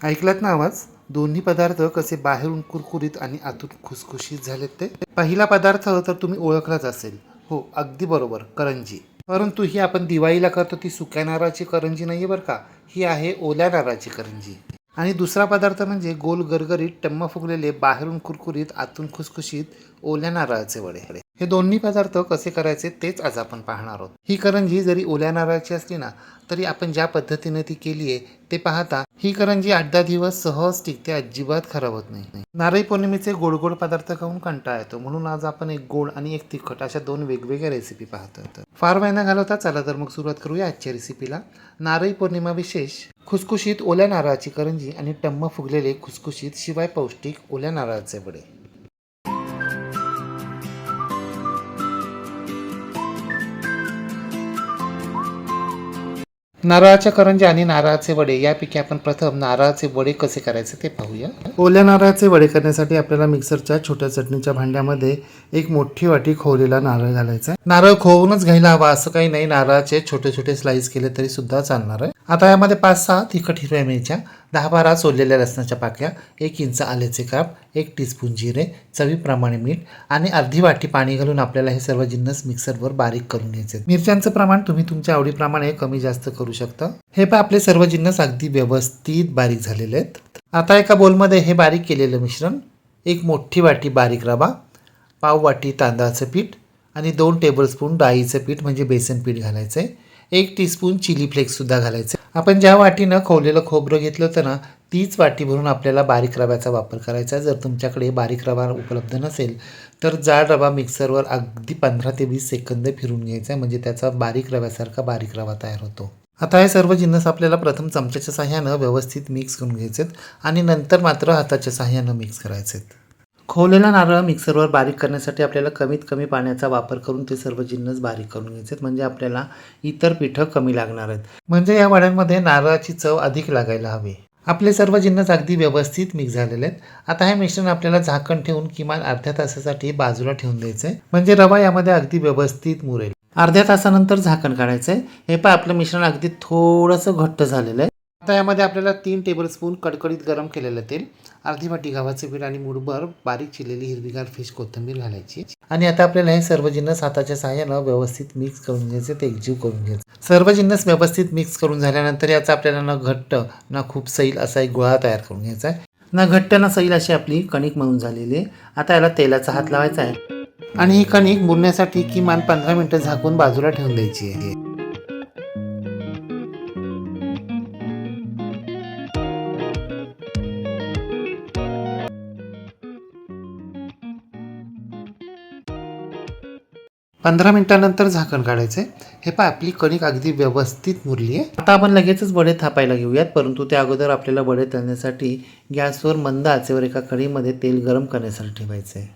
ऐकलात ना आवाज? दोन्ही पदार्थ कसे बाहेरून कुरकुरीत आणि आतून खुसखुशीत झालेत ते? पहिला पदार्थ तर तुम्ही ओळखलाच असेल. हो अगदी बरोबर करंजी. परंतु ही आपण दिवाळीला करतो ती सुक्या नारळाची करंजी नाही आहे बरं का? ही आहे ओल्या नारळाची करंजी. आणि दुसरा पदार्थ म्हणजे गोल गरगरीत टम्म फुगलेले बाहेरून कुरकुरीत आतून खुसखुशीत ओल्या नारळाचे वडे. हे दोन्ही पदार्थ कसे करायचे तेच आज आपण पाहणार आहोत. ही करंजी जरी ओल्या नारळाची असली ना तरी आपण ज्या पद्धतीने ती केली आहे ते पाहता ही करंजी आठ दहा दिवस सहज टिकते अजिबात खराब होत नाही. नारळी पौर्णिमेचे गोड गोड पदार्थ खाऊन कंटाळा येतो. म्हणून आज आपण एक गोड आणि एक तिखट अशा दोन वेगवेगळ्या रेसिपी पाहतो फार वेळ न घालवता चला तर मग सुरुवात करूया आजच्या रेसिपीला नारळी पौर्णिमा विशेष खुसखुशीत ओल्या नारळाची करंजी आणि टम्म फुगलेले खुसखुशीत शिवाय पौष्टिक ओल्या नारळाचे वडे. नारळाच्या करंजा आणि नारळाचे वडे यापैकी आपण प्रथम नारळाचे वडे कसे करायचे ते पाहूया. ओल्या नारळाचे वडे करण्यासाठी आपल्याला मिक्सरच्या छोट्या चटणीच्या भांड्यामध्ये एक मोठी वाटी खोवलेला नारळ घालायचा. नारळ खोवूनच घ्यायला हवा असं काही नाही. नारळाचे छोटे छोटे स्लाइस केले तरी सुद्धा चालणार आहे. आता यामध्ये पाच सहा तिखट हिरव्या मिरच्या दहा बारा सोललेल्या लसणाच्या पाकळ्या एक इंच आल्याचे काप एक टीस्पून जिरे चवीप्रमाणे मीठ आणि अर्धी वाटी पाणी घालून आपल्याला हे सर्व जिन्नस मिक्सरवर बारीक करून घ्यायचे. आहेत. मिरच्यांचं प्रमाण तुम्ही तुमच्या आवडीप्रमाणे कमी जास्त करू शकता. हे पण आपले सर्व जिन्नस अगदी व्यवस्थित बारीक झालेले आहेत. आता एका बोलमध्ये हे बारीक केलेलं मिश्रण एक मोठी वाटी बारीक रवा पाव वाटी तांदळाचं पीठ आणि दोन टेबलस्पून डाळीचं पीठ म्हणजे बेसन पीठ घालायचं आहे एक टीस्पून चिली फ्लेक्ससुद्धा घालायचे. आपण ज्या वाटीनं खोवलेलं खोबरं घेतलं होतं ना तीच वाटी भरून आपल्याला बारीक रव्याचा वापर करायचा. आहे जर तुमच्याकडे बारीक रवा उपलब्ध नसेल तर जाड रवा मिक्सरवर अगदी पंधरा ते वीस सेकंद फिरून घ्यायचा आहे. म्हणजे त्याचा बारीक रव्यासारखा बारीक रवा तयार होतो. आता हे सर्व जिन्नस आपल्याला प्रथम चमच्याच्या साह्यानं व्यवस्थित मिक्स करून घ्यायचे आणि नंतर मात्र हाताच्या साह्यानं मिक्स करायचे खोवलेला नारळ मिक्सरवर बारीक करण्यासाठी आपल्याला कमीत कमी पाण्याचा वापर करून ते सर्व जिन्नस बारीक करून घ्यायचे म्हणजे आपल्याला इतर पिठं कमी लागणार आहेत. म्हणजे या वड्यांमध्ये नारळाची चव अधिक लागायला हवी. आपले सर्व जिन्नस अगदी व्यवस्थित मिक्स झालेले आहेत. आता हे मिश्रण आपल्याला झाकण ठेवून किमान अर्ध्या तासासाठी बाजूला ठेवून द्यायचं आहे म्हणजे रवा यामध्ये अगदी व्यवस्थित मुरेल. अर्ध्या तासानंतर झाकण काढायचं आहे हे पण आपलं मिश्रण अगदी थोडंसं घट्ट झालेलं आहे. आता यामध्ये आपल्याला तीन टेबलस्पून कडकडीत गरम केलेलं तेल अर्धी वाटी गव्हाचे पीठ आणि मुठभर बारीक चिरलेली हिरवीगार फिश कोथिंबीर घालायची. आणि आता आपल्याला हे सर्व जिन्नस हाताच्या सहाय्यानं व्यवस्थित मिक्स करून घ्यायचे ते एकजीव करून घ्यायचे सर्व जिन्नस व्यवस्थित मिक्स करून झाल्यानंतर याचा आपल्याला ना घट्ट ना खूप सैल असा एक गोळा तयार करून घ्यायचा आहे. ना घट्ट ना सैल अशी आपली कणिक म्हणून झालेली आहे. आता याला तेलाचा हात लावायचा आहे. आणि ही कणिक मुरण्यासाठी किमान पंधरा मिनिटं झाकून बाजूला ठेवून द्यायची आहे. पंधरा मिनिटानंतर झाकण काढायचं हे पहा आपली कणिक अगदी व्यवस्थित मुरली आहे. आता आपण लगेचच वडे थापायला घेऊयात. परंतु त्या अगोदर आपल्याला वडे तळण्यासाठी गॅसवर मंद आचेवर एका कडीमध्ये तेल गरम करण्यासाठी ठेवायचं आहे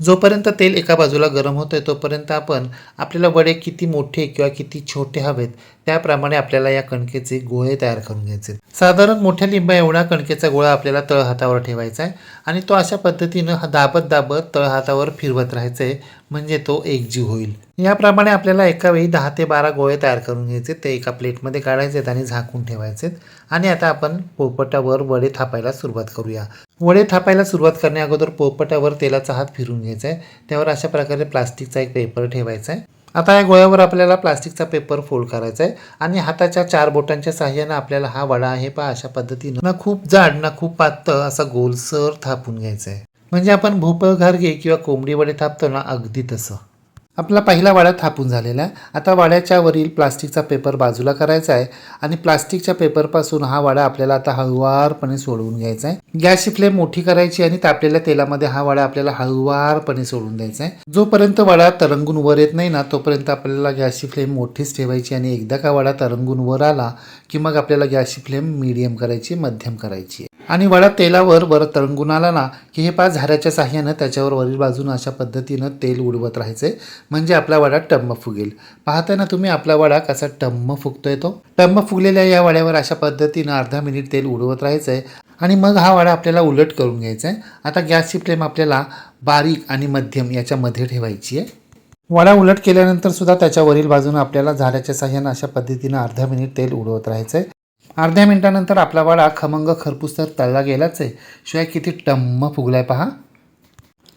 जोपर्यंत तेल एका बाजूला गरम होतं आहे तोपर्यंत आपण आपल्याला वडे किती मोठे किंवा किती छोटे हवेत त्याप्रमाणे आपल्याला या कणकेचे गोळे तयार करून घ्यायचे. साधारण मोठ्या लिंबा एवढा कणकेचा गोळा आपल्याला तळहातावर ठेवायचा आहे आणि तो अशा पद्धतीनं दाबत दाबत दाबत तळहातावर फिरवत राहायचं आहे म्हणजे तो एकजीव होईल. याप्रमाणे आपल्याला एका वेळी दहा ते बारा गोळे तयार करून घ्यायचे ते एका प्लेटमध्ये काढायचे आणि झाकून ठेवायचे आणि आता आपण पोपटावर वडे थापायला सुरुवात करूया. वडे थापायला सुरुवात करण्या अगोदर पोपटावर तेलाचा हात फिरून घ्यायचा आहे त्यावर अशा प्रकारे प्लास्टिकचा एक पेपर ठेवायचा आहे आता या गोळ्यावर आपल्याला प्लास्टिकचा पेपर फोल्ड करायचा आहे आणि हाताच्या चार बोटांच्या साह्यानं आपल्याला हा वडा आहे पहा अशा पद्धतीनं. ना खूप जाड ना खूप पातळ असा गोलसर थापून घ्यायचा आहे म्हणजे आपण भोपळ घारगे किंवा कोंबडी वडे थापतो ना अगदी तसं. आपला पहिला वाडा थापून झालेला आहे. आता वाड्याच्या वरील प्लास्टिकचा पेपर बाजूला करायचा आहे आणि प्लास्टिकच्या पेपरपासून हा वाडा आपल्याला आता हळुवारपणे सोडवून घ्यायचा आहे. गॅसची फ्लेम मोठी करायची आणि तापलेल्या तेलामध्ये हा वाडा आपल्याला हळुवारपणे सोडून द्यायचा आहे. जोपर्यंत वाडा तरंगून वर येत नाही ना तोपर्यंत आपल्याला गॅसची फ्लेम मोठीच ठेवायची आणि एकदा का वाडा तरंगून वर आला की मग आपल्याला गॅसची फ्लेम मीडियम करायची मध्यम करायची आणि वडा तेलावर वर तरंगून आला ना की हे पाच झाऱ्याच्या साह्यानं त्याच्यावर वरील बाजूनं अशा पद्धतीनं तेल उडवत राहायचे म्हणजे आपला वडा टम्म फुगेल. पाहताना तुम्ही आपला वडा कसा टम्म फुगतोय तो? टम्म फुगलेल्या या वड्यावर अशा पद्धतीनं अर्धा मिनिट तेल उडवत राहायचं आहे आणि मग हा वडा आपल्याला उलट करून घ्यायचा आहे आता गॅसची फ्लेम आपल्याला बारीक आणि मध्यम याच्यामध्ये ठेवायची आहे. वडा उलट केल्यानंतर सुद्धा त्याच्यावरील बाजूनं आपल्याला झाल्याच्या साह्यानं अशा पद्धतीनं अर्धा मिनिट तेल उडवत राहायचं आहे अर्ध्या मिनिटानंतर आपला वडा खमंग खरपूस तर तळला गेलाच आहे. शिवाय किती टम्म फुगलाय पहा.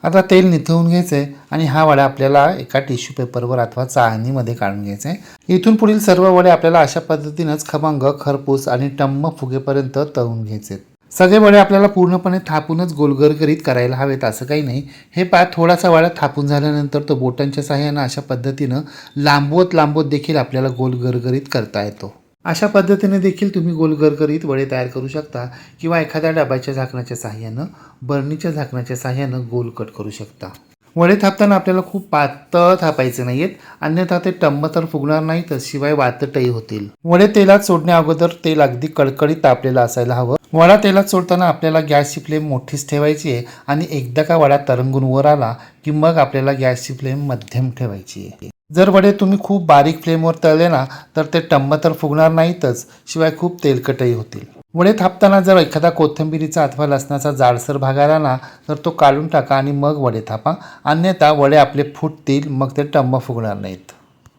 आता तेल निथळून घ्यायचं आहे आणि हा वडा आपल्याला एका टिश्यू पेपरवर अथवा चाळणीमध्ये काढून घ्यायचा. आहे इथून पुढील सर्व वडे आपल्याला अशा पद्धतीनंच खमंग खरपूस आणि टम्म फुगेपर्यंत तळून घ्यायचे. आहेत. सगळे वडे आपल्याला पूर्णपणे थापूनच गोलगरगरीत करायला हवेत असं काही नाही. हे पा थोडासा वडा थापून झाल्यानंतर तो बोटांच्या साह्यानं अशा पद्धतीनं लांबवत लांबवत देखील आपल्याला गोल गरगरीत करता येतो. अशा पद्धतीने देखील तुम्ही गोल करीत वडे तयार करू शकता किंवा एखाद्या डब्याच्या झाकणाच्या साह्यानं बर्नीच्या झाकणाच्या साह्यानं गोल कट करू शकता. वडे थापताना आपल्याला खूप पातळ थापायचे नाहीयेत अन्यथा ते टम्म तर फुगणार नाहीतच शिवाय वातटही होतील. वडे तेलात सोडण्या अगोदर तेल अगदी कडकडीत तापलेलं असायला हवं. वडा तेलात सोडताना आपल्याला गॅसची फ्लेम मोठीच ठेवायची आहे आणि एकदा का वडा तरंगून वर आला की मग आपल्याला गॅसची फ्लेम मध्यम ठेवायची आहे. जर वडे तुम्ही खूप बारीक फ्लेमवर तळले ना तर ते टम्म तर फुगणार नाहीतच शिवाय खूप तेलकटही होतील. वडे थापताना जर एखादा कोथिंबिरीचा अथवा लसणाचा जाडसर भाग आला ना तर तो काढून टाका आणि मग वडे थापा. अन्यथा वडे आपले फुटतील मग ते टम्म फुगणार नाहीत.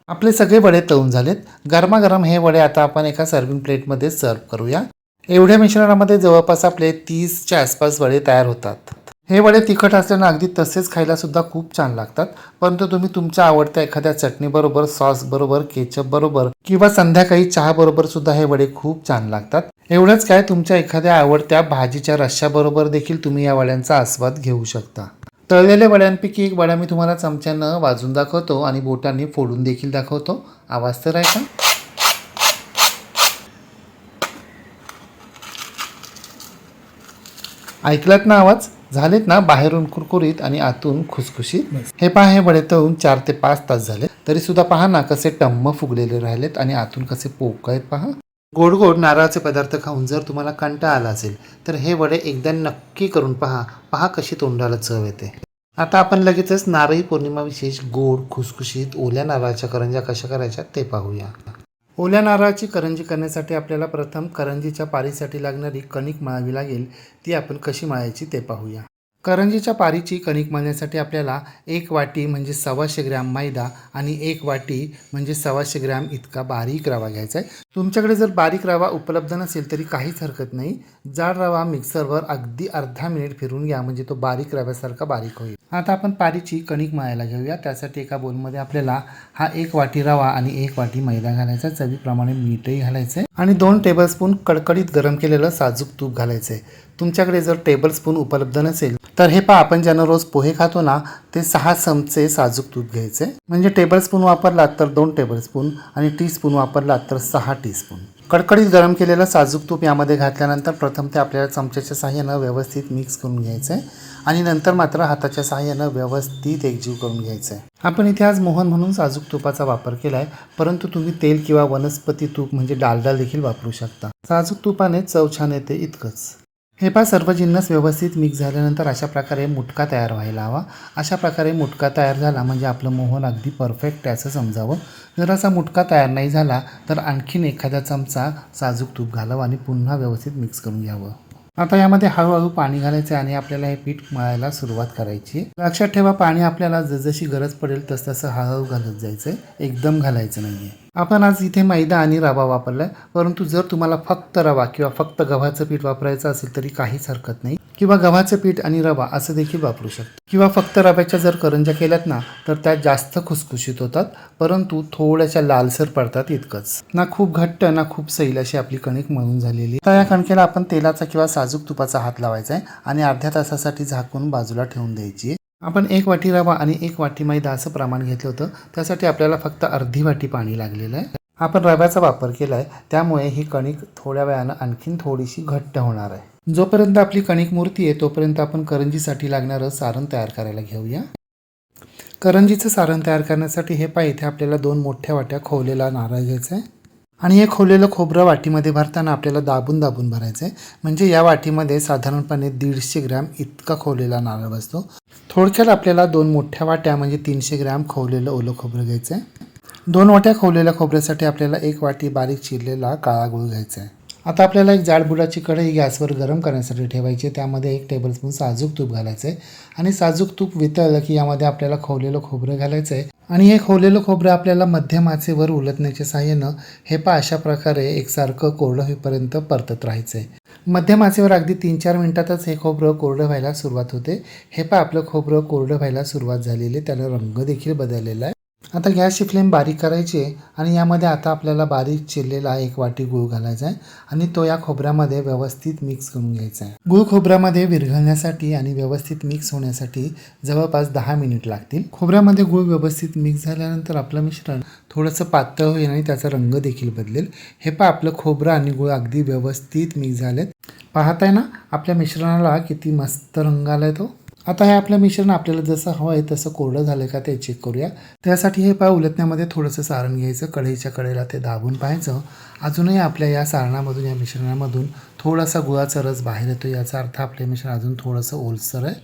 आपले सगळे वडे तळून झालेत. गरमागरम हे वडे आता आपण एका सर्विंग प्लेटमध्ये सर्व करूया. एवढ्या मिश्रणामध्ये जवळपास आपले तीसच्या आसपास वडे तयार होतात. हे वडे तिखट असल्यानं अगदी तसेच खायला सुद्धा खूप छान लागतात. परंतु तुम्ही तुमच्या आवडत्या एखाद्या चटणीबरोबर सॉस बरोबर केचप बरोबर किंवा संध्याकाळी चहाबरोबर सुद्धा हे वडे खूप छान लागतात. एवढंच काय तुमच्या एखाद्या आवडत्या भाजीच्या रश्श्याबरोबर देखील तुम्ही या वड्यांचा आस्वाद घेऊ शकता. तळलेल्या वड्यांपैकी एक वडा मी तुम्हाला चमच्यानं वाजून दाखवतो आणि बोटांनी फोडून देखील दाखवतो. आवाज तर आहे का? ऐकलात ना आवाज? झालेत ना बाहेरून कुरकुरीत आणि आतून खुसखुशीत? हे पहा हे वडे तळून चार ते पाच तास झाले. तरी सुद्धा पहा ना कसे टम्म फुगलेले राहिलेत आणि आतून कसे पोक आहेत पहा. गोड गोड नारळाचे पदार्थ खाऊन जर तुम्हाला कंटाळा आला असेल तर हे वडे एकदा नक्की करून पहा. पहा कशी तोंडाला चव येते. आता आपण लगेचच नारळी पौर्णिमा विशेष गोड खुसखुशीत ओल्या नारळाच्या करंज्या कशा करायच्या ते पाहूया. ओल्या नारळाची करंजी करण्यासाठी आपल्याला प्रथम करंजीच्या पारीसाठी लागणारी कणिक मळावी लागेल. ती आपण कशी मळायची ते पाहूया. करंजीच्या पारीची कणिक मळण्यासाठी आपल्याला एक वाटी म्हणजे सव्वाशे ग्रॅम मैदा आणि एक वाटी म्हणजे सव्वाशे ग्रॅम इतका बारीक रवा घ्यायचा आहे. तुमच्याकडे जर बारीक रवा उपलब्ध नसेल तरी काहीच हरकत नाही. जाड रवा मिक्सरवर अगदी अर्धा मिनिट फिरून घ्या म्हणजे तो बारीक रव्यासारखा बारीक होईल. आता आपण पारीची कणिक मळायला घेऊया. त्यासाठी एका बोलमध्ये आपल्याला हा एक वाटी रवा आणि एक वाटी मैदा घालायचा चवीप्रमाणे मीठही घालायचं आहे. आणि दोन टेबलस्पून कडकडीत गरम केलेलं साजूक तूप घालायचं आहे. तुमच्याकडे जर टेबलस्पून उपलब्ध नसेल तर हे पहा आपण ज्यानं रोज पोहे खातो ना ते सहा चमचे साजूक तूप घ्यायचे. म्हणजे टेबलस्पून वापरलात तर दोन टेबलस्पून आणि टी स्पून वापरलात तर सहा टीस्पून कडकडीत गरम केलेलं साजूक तूप यामध्ये घातल्यानंतर प्रथम ते आपल्याला चमच्याच्या साहाय्यानं व्यवस्थित मिक्स करून घ्यायचं आहे आणि नंतर मात्र हाताच्या साहाय्यानं व्यवस्थित एकजीव करून घ्यायचं. आहे आपण इथे आज मोहन म्हणून साजूक तुपाचा वापर केला आहे परंतु तुम्ही तेल किंवा वनस्पती तूप म्हणजे डालडा देखील वापरू शकता. साजूक तुपाने चव छान येते इतकंच. हे पहा सर्व जिन्नस व्यवस्थित मिक्स झाल्यानंतर अशा प्रकारे मुटका तयार व्हायला हवा. अशा प्रकारे मुटका तयार झाला म्हणजे आपलं मोहन अगदी परफेक्ट असं समजावं. जर असा मुटका तयार नाही झाला तर आणखीन एखादा चमचा साजूक तूप घालावं आणि पुन्हा व्यवस्थित मिक्स करून घ्यावं. आता यामध्ये हळूहळू पाणी घालायचं आणि आपल्याला हे पीठ मळायला सुरुवात करायची. आहे. लक्षात ठेवा पाणी आपल्याला जसजशी गरज पडेल तसतसं हळूहळू घालत जायचं एकदम घालायचं नाही आपण आज इथे मैदा आणि रवा वापरलाय परंतु जर तुम्हाला फक्त रवा किंवा फक्त गव्हाचं पीठ वापरायचं असेल तरी काहीच हरकत नाही. किंवा गव्हाचं पीठ आणि रवा असं देखील वापरू शकतो. किंवा फक्त रव्याच्या जर करंज्या केल्यात ना तर त्या जास्त खुसखुशीत होतात परंतु थोड्याशा लालसर पडतात इतकंच. ना खूप घट्ट ना खूप सैल अशी आपली कणिक मळून झालेली. तर या कणकेला आपण तेलाचा किंवा साजूक तुपाचा हात लावायचा आहे आणि अर्ध्या तासासाठी झाकून बाजूला ठेवून द्यायची आपण एक वाटी रवा आणि एक वाटी मैदा असं प्रमाण घेतलं होतं त्यासाठी आपल्याला फक्त अर्धी वाटी पाणी लागलेलं आहे. आपण रव्याचा वापर केला आहे त्यामुळे ही कणिक थोड्या वेळानं आणखीन थोडीशी घट्ट होणार आहे. जोपर्यंत आपली कणिक मूर्ती आहे तोपर्यंत आपण करंजीसाठी लागणारं सारण तयार करायला घेऊया. करंजीचं सारण तयार करण्यासाठी हे पाय इथे आपल्याला दोन मोठ्या वाट्या खोवलेला नारळ घ्यायचा आहे आणि हे खोवलेलं खोबरं वाटीमध्ये भरताना आपल्याला दाबून दाबून भरायचं आहे म्हणजे या वाटीमध्ये साधारणपणे दीडशे ग्रॅम इतका खोवलेला नारळ बसतो. थोडक्यात आपल्याला दोन मोठ्या वाट्या म्हणजे तीनशे ग्रॅम खोवलेलं ओलं खोबरं घ्यायचं आहे दोन वाट्या खोवलेल्या खोबऱ्यासाठी आपल्याला एक वाटी बारीक चिरलेला काळा गुळ घ्यायचा आहे आता आपल्याला एक जाड बुडाची कढई गॅसवर गरम करण्यासाठी ठेवायची त्यामध्ये एक टेबलस्पून साजूक तूप घालायचं आहे. आणि साजूक तूप वितळलं की यामध्ये आपल्याला खोवलेलं खोबरं घालायचं आहे. आणि हे खोवलेलं खोबरं आपल्याला मध्यम आचेवर उलटण्याच्या साहाय्यानं हे पा अशा प्रकारे एकसारखं कोरडं होईपर्यंत परतत राहायचं आहे. मध्यम आचेवर अगदी तीन चार मिनटातच हे खोबरं कोरडं व्हायला सुरुवात होते. हे पा आपलं खोबरं कोरडं व्हायला सुरुवात झालेली आहे. त्याला रंग देखील बदललेला आहे. आता गॅसची फ्लेम बारीक करायची आहे आणि यामध्ये आता आपल्याला बारीक चिरलेला एक वाटी गूळ घालायचा आहे आणि तो या खोबऱ्यामध्ये व्यवस्थित मिक्स करून घ्यायचा आहे. गूळ खोबऱ्यामध्ये विरघळण्यासाठी आणि व्यवस्थित मिक्स होण्यासाठी जवळपास दहा मिनिट लागतील. खोबऱ्यामध्ये गूळ व्यवस्थित मिक्स झाल्यानंतर आपलं मिश्रण थोडंसं पातळ होईल आणि त्याचा रंग देखील बदलेल. हे पहा आपलं खोबरं आणि गूळ अगदी व्यवस्थित मिक्स झालेत. पाहताय ना आपल्या मिश्रणाला किती मस्त रंग आलाय तो. आता हे आपलं मिश्रण आपल्याला जसं हवं आहे तसं कोरडं झालं का ते चेक करूया. त्यासाठी हे पाय उलटण्यामध्ये थोडंसं सारण घ्यायचं कढईच्या कडेला ते दाबून पाहायचं. अजूनही आपल्या या सारणामधून या मिश्रणामधून थोडासा गुळाचा रस बाहेर येतो. याचा अर्थ आपले मिश्रण अजून थोडंसं ओलसर आहे.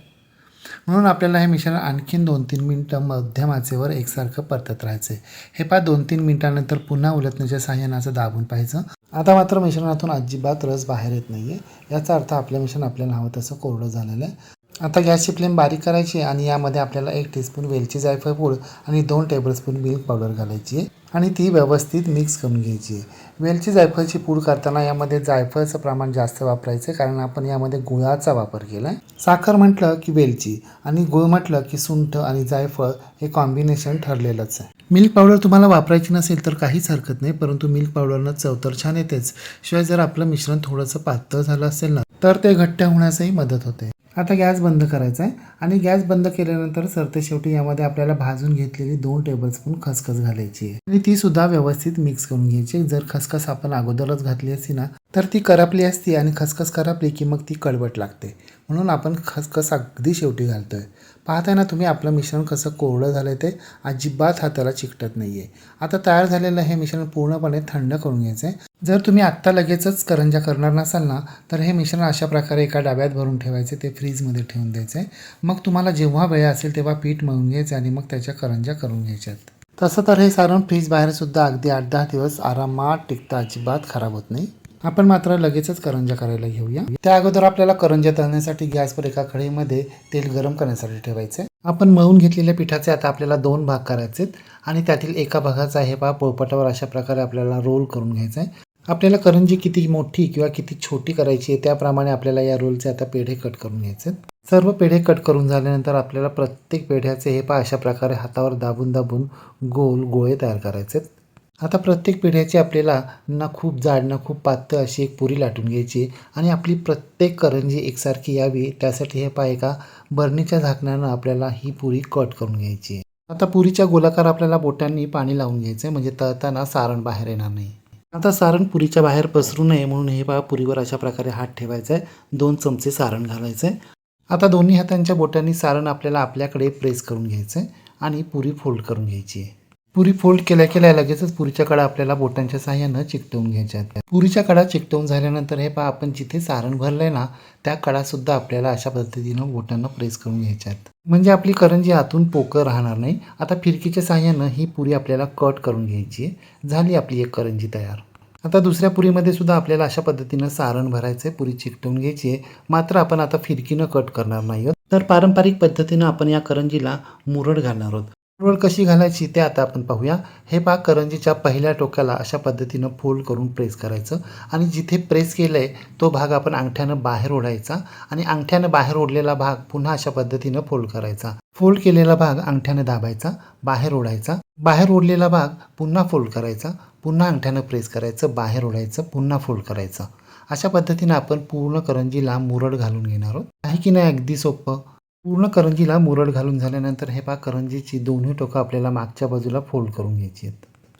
म्हणून आपल्याला हे मिश्रण आणखीन दोन तीन मिनटं मध्यम आचेवर एकसारखं परतत राहायचं आहे हे पाय दोन तीन मिनटानंतर पुन्हा उलटण्याच्या साह्यानं असं दाबून पाहायचं. आता मात्र मिश्रणातून अजिबात रस बाहेर येत नाही आहे याचा अर्थ आपलं मिश्रण आपल्याला हवं तसं कोरडं झालेलं आहे. आता गॅसची फ्लेम बारीक करायची आणि यामध्ये आपल्याला एक टीस्पून वेलची जायफळ पूड आणि दोन टेबलस्पून मिल्क पावडर घालायची आहे. आणि ती व्यवस्थित मिक्स करून घ्यायची आहे. वेलची जायफळची पूड करताना यामध्ये जायफळचं प्रमाण जास्त वापरायचं कारण आपण यामध्ये गुळाचा वापर केला आहे साखर म्हटलं की वेलची आणि गुळ म्हटलं की सुंठ आणि जायफळ हे कॉम्बिनेशन ठरलेलंच आहे. मिल्क पावडर तुम्हाला वापरायची नसेल तर काहीच हरकत नाही परंतु मिल्क पावडरनं चव तर छान येतेच. शिवाय जर आपलं मिश्रण थोडंसं पातळ झालं असेल ना तर ते घट्ट होण्यासही मदत होते. आता गॅस बंद करायचा आहे. आणि गॅस बंद केल्यानंतर सरते शेवटी यामध्ये आपल्याला भाजून घेतलेली दोन टेबलस्पून खसखस घालायची आहे. आणि ती सुद्धा व्यवस्थित मिक्स करून घ्यायची जर खसखस आपण अगोदरच घातली असती ना तर ती करपली असती आणि खसखस करपली की मग ती कडवट लागते. म्हणून आपण खसखस अगदी शेवटी घालतोय. पाहताय ना तुम्ही आपलं मिश्रण कसं कोरडं झालं ते? अजिबात हाताला चिकटत नाही आहे आता तयार झालेलं हे मिश्रण पूर्णपणे थंड करून घ्यायचं आहे जर तुम्ही आत्ता लगेचच करंजा करणार नसाल ना तर हे मिश्रण अशा प्रकारे एका डब्यात भरून ठेवायचे ते फ्रीजमध्ये ठेवून द्यायचे मग तुम्हाला जेव्हा वेळ असेल तेव्हा पीठ मळून घ्यायचं आणि मग त्याच्या करंजा करून घ्यायच्यात. तसं तर हे सारण फ्रीज बाहेरसुद्धा अगदी आठ दहा दिवस आरामात टिकता अजिबात खराब होत नाही. आपण मात्र लगेचच करंजा करायला घेऊया. त्या अगोदर आपल्याला करंजा तळण्यासाठी गॅसवर एका खडीमध्ये तेल गरम करण्यासाठी ठेवायचे आपण मळून घेतलेल्या पिठाचे आता आपल्याला दोन भाग करायचे आणि त्यातील एका भागाचा हे पा पोळपटावर अशा प्रकारे आपल्याला रोल करून घ्यायचा आहे आपल्याला करंजी किती मोठी किंवा किती छोटी करायची आहे त्याप्रमाणे आपल्याला या रोलचे आता पेढे कट करून घ्यायचे सर्व पेढे कट करून झाल्यानंतर आपल्याला प्रत्येक पेढ्याचे हे पा अशा प्रकारे हातावर दाबून दाबून गोल गोळे तयार करायचे आता प्रत्येक पिढ्याची आपल्याला ना खूप जाड ना खूप पातळ अशी एक पुरी लाटून घ्यायची आणि आपली प्रत्येक करंजी एकसारखी यावी त्यासाठी हे पाय का बरणीच्या झाकण्यानं आपल्याला ही पुरी कट करून घ्यायची. आहे आता पुरीच्या गोलाकार आपल्याला बोटांनी पाणी लावून घ्यायचं आहे म्हणजे तळताना सारण बाहेर येणार नाही. आता सारण पुरीच्या बाहेर पसरू नये म्हणून हे पहा पुरीवर अशा प्रकारे हात ठेवायचा आहे दोन चमचे सारण घालायचं आहे आता दोन्ही हातांच्या बोटांनी सारण आपल्याला आपल्याकडे प्रेस करून घ्यायचं आहे आणि पुरी फोल्ड करून घ्यायची आहे. पुरी फोल्ड केल्या केल्या लगेचच पुरीच्या कडा आपल्याला बोटांच्या साह्यानं चिकटवून घ्यायच्या आहेत. पुरीच्या कडा चिकटवून झाल्यानंतर हे पहा आपण जिथे सारण भरलंय ना त्या कडासुद्धा आपल्याला अशा पद्धतीनं बोटांना प्रेस करून घ्यायच्या आहेत. म्हणजे आपली करंजी आतून पोकळ राहणार नाही. आता फिरकीच्या साह्यानं ही पुरी आपल्याला कट करून घ्यायची आहे. झाली आपली एक करंजी तयार. आता दुसऱ्या पुरीमध्ये सुद्धा आपल्याला अशा पद्धतीनं सारण भरायचं आहे पुरी चिकटवून घ्यायची आहे. मात्र आपण आता फिरकीनं कट करणार नाही आहोत. तर पारंपरिक पद्धतीनं आपण या करंजीला मुरड घालणार आहोत. रोळ कशी घालायची ते आता आपण पाहूया. हे पाक करंजीच्या पहिल्या टोक्याला अशा पद्धतीनं फोल्ड करून प्रेस करायचं. आणि जिथे प्रेस केलं आहे तो भाग आपण अंगठ्यानं बाहेर ओढायचा आणि अंगठ्यानं बाहेर ओढलेला भाग पुन्हा अशा पद्धतीनं फोल्ड करायचा. फोल्ड केलेला भाग अंगठ्यानं दाबायचा बाहेर ओढायचा. बाहेर ओढलेला भाग पुन्हा फोल्ड करायचा पुन्हा अंगठ्यानं प्रेस करायचं बाहेर ओढायचं पुन्हा फोल्ड करायचं. अशा पद्धतीनं आपण पूर्ण करंजीला मुरड घालून घेणार आहोत. आहे की नाही अगदी सोपं? पूर्ण करंजीला मुरड घालून झाल्यानंतर हे पहा करंजीची दोन्ही टोकं आपल्याला मागच्या बाजूला फोल्ड करून घ्यायची आहेत.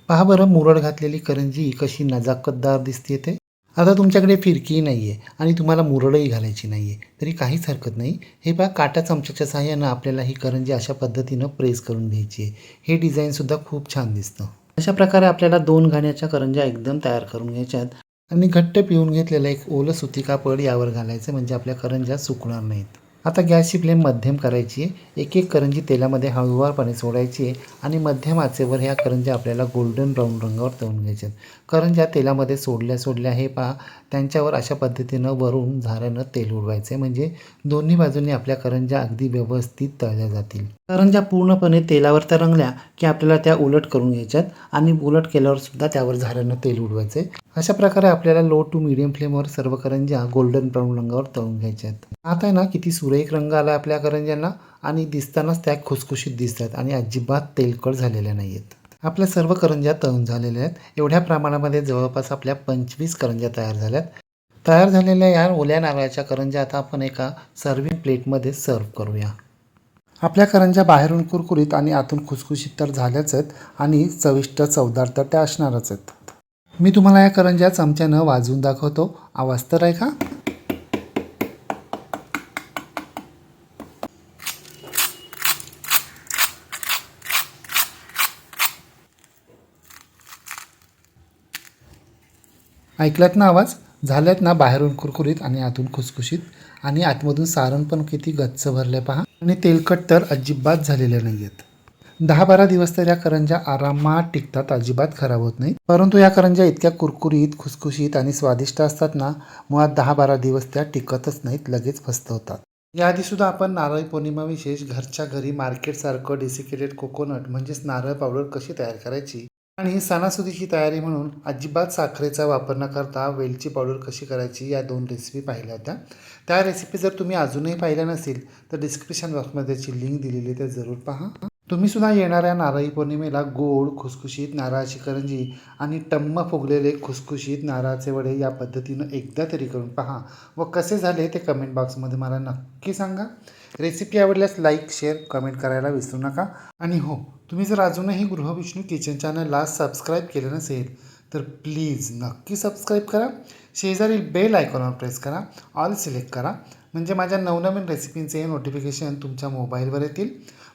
पहा बरं मुरड घातलेली करंजी कशी नजाकतदार दिसते ते आता तुमच्याकडे फिरकीही नाही आहे आणि तुम्हाला मुरडही घालायची नाही आहे तरी काहीच हरकत नाही. हे पहा काटा चमच्याच्या सहाय्यानं आपल्याला ही करंजी अशा पद्धतीनं प्रेस करून घ्यायची आहे. हे डिझाईनसुद्धा खूप छान दिसतं. अशा प्रकारे आपल्याला दोन घाण्याच्या करंज्या एकदम तयार करून घ्यायच्या आहेत. आणि घट्ट पिऊन घेतलेलं एक ओलं सुती कापड यावर घालायचं म्हणजे आपल्या करंज्या सुकणार नाहीत. आता गॅसची फ्लेम मध्यम करायची आहे. एक एक करंजी तेलामध्ये हळूवारपणे सोडायची आहे आणि मध्यम आचेवर ह्या करंज्या आपल्याला गोल्डन ब्राऊन रंगावर तळून घ्यायच्यात करंज्या तेलामध्ये सोडल्या सोडल्या हे पहा त्यांच्यावर अशा पद्धतीनं वरून झाऱ्यानं तेल उडवायचं. आहे म्हणजे दोन्ही बाजूंनी आपल्या करंज्या अगदी व्यवस्थित तळल्या जातील. करंज्या पूर्णपणे तेलावर तरंगल्या की आपल्याला त्या उलट करून घ्यायच्यात आणि उलट केल्यावर सुद्धा त्यावर झाऱ्यानं तेल उडवायचं. आहे अशा प्रकारे आपल्याला लो टू मिडियम फ्लेमवर सर्व करंज्या गोल्डन ब्राऊन रंगावर तळून घ्यायच्या आहेत आता आहे ना किती सुरेख रंग आला आपल्या करंज्यांना आणि दिसतानाच त्या खुसखुशीत दिसतात आणि अजिबात तेलकट झालेल्या नाही आहेत आपल्या सर्व करंज्या तळून झालेल्या आहेत. एवढ्या प्रमाणामध्ये जवळपास आपल्या पंचवीस करंज्या तयार झाल्यात. तयार झालेल्या या ओल्या नारळाच्या करंज्या आता आपण एका सर्विंग प्लेटमध्ये सर्व करूया. आपल्या करंज्या बाहेरून कुरकुरीत आणि आतून खुसखुशीत तर झाल्याच आहेत आणि चविष्ट चवदार तर त्या असणारच आहेत. मी तुम्हाला या करंज्या चमच्यानं वाजवून दाखवतो. आवाज तर आहे का? ऐकलात ना आवाज? झाल्यात ना बाहेरून कुरकुरीत आणि आतून खुसखुशीत? आणि आतमधून सारण पण किती गच्च भरले पहा. आणि तेलकट तर अजिबात झालेले नाही आहेत दहा बारा दिवस तर या करंज्या आरामात टिकतात. अजिबात खराब होत नाही परंतु या करंज्या इतक्या कुरकुरीत खुसखुशीत आणि स्वादिष्ट असतात ना मुळात दहा बारा दिवस त्या टिकतच नाहीत लगेच फस्त होतात. याआधी सुद्धा आपण नारळी पौर्णिमा विशेष घरच्या घरी मार्केटसारखं डेसिकेटेड कोकोनट म्हणजेच नारळ पावडर कशी तयार करायची? आणि सणासुदीची तयारी म्हणून अजिबात साखरेचा वापर न करता वेलची पावडर कशी करायची या दोन रेसिपी पाहिल्या होत्या. त्या रेसिपी जर तुम्ही अजूनही पाहिल्या नसेल तर डिस्क्रिप्शन बॉक्समध्ये त्याची लिंक दिलेली आहे ते जरूर पहा. तुम्ही सुद्धा येणाऱ्या नारळी पौर्णिमेला गोड खुसखुशीत नारळाची करंजी आणि टम्म फुगलेले खुसखुशीत नारळाचे वडे या पद्धतीनं एकदा तरी करून पहा. व कसे झाले ते कमेंट बॉक्समध्ये मला नक्की सांगा. रेसिपी आवडल्यास लाईक शेअर कमेंट करायला विसरू नका. आणि हो तुम्ही जर अजूनही गृहविष्णू किचन चॅनलला सबस्क्राईब केलं नसेल तर प्लीज नक्की सबस्क्राईब करा. शेजारील बेल आयकॉनवर प्रेस करा. ऑल सिलेक्ट करा. म्हणजे माझ्या नवनवीन रेसिपींचे नोटिफिकेशन तुमच्या मोबाईलवर येतील.